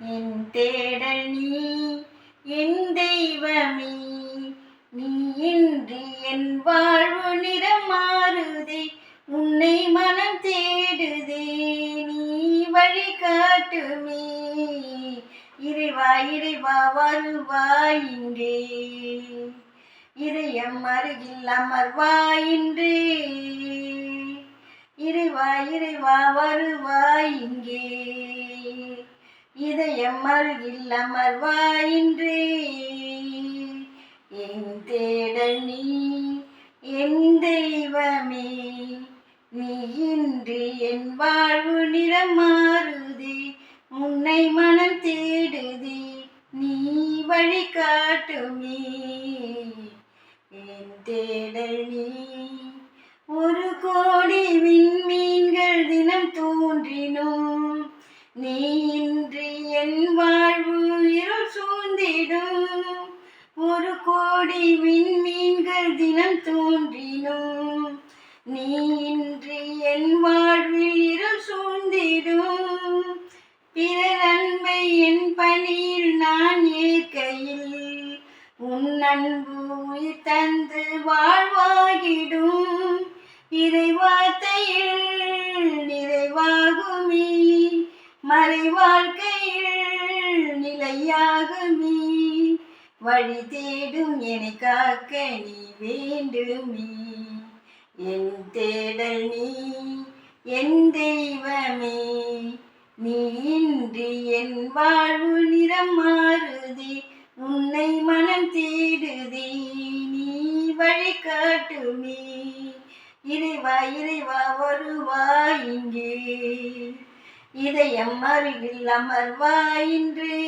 என் தேடல் நீ என் தெய்வமே. நீ இன்றி என் வாழ்வு நிறம் மாறுதே உன்னை மனம் தேடுதே. நீ வழி காட்டுமே. இறைவா இறைவா வருவாய் இன்றே. இதயம் அருகில் அமர்வாயின்றே இறைவா இறைவா வருவாய் இதயமர் இதயம் அருகில் என் தேடல் நீ என் தெய்வமே நீ இன்று என் வாழ்வு நிறம் மாறுதே உன்னை மனம் தேடுதே நீ வழி காட்டுமே. என் தேடல் நீ ஒரு கோடி விண்மீன்கள் தினம் தோன்றினோம் நீ கோடி விண்மீன்கள் தினம் தோன்றினோம் நீ இன்றி என் வாழ்வில் இருள் சூழ்ந்திடும். பிறர் அன்பை என் பணியில் நான் ஏற்கையில் உன் அன்பு உயிர் தந்து வாழ்வாகிடும். இறைவார்த்தையில் நிறைவாகுமே மறை வாழ்க்கையில் நிலையாகுமே. வழி தேடும் என காக்க நீ வேண்டுமே. என் தேடல் நீ என் தெய்வமே. நீ இன்றி என் வாழ்வு நிறம் மாறுதி உன்னை மனம் தேடுதி. நீ வழி காட்டுமே. இறைவா இறைவா வருவா இங்கே. இதயம் அருகில் அமர்வா அமர்வாயின்றே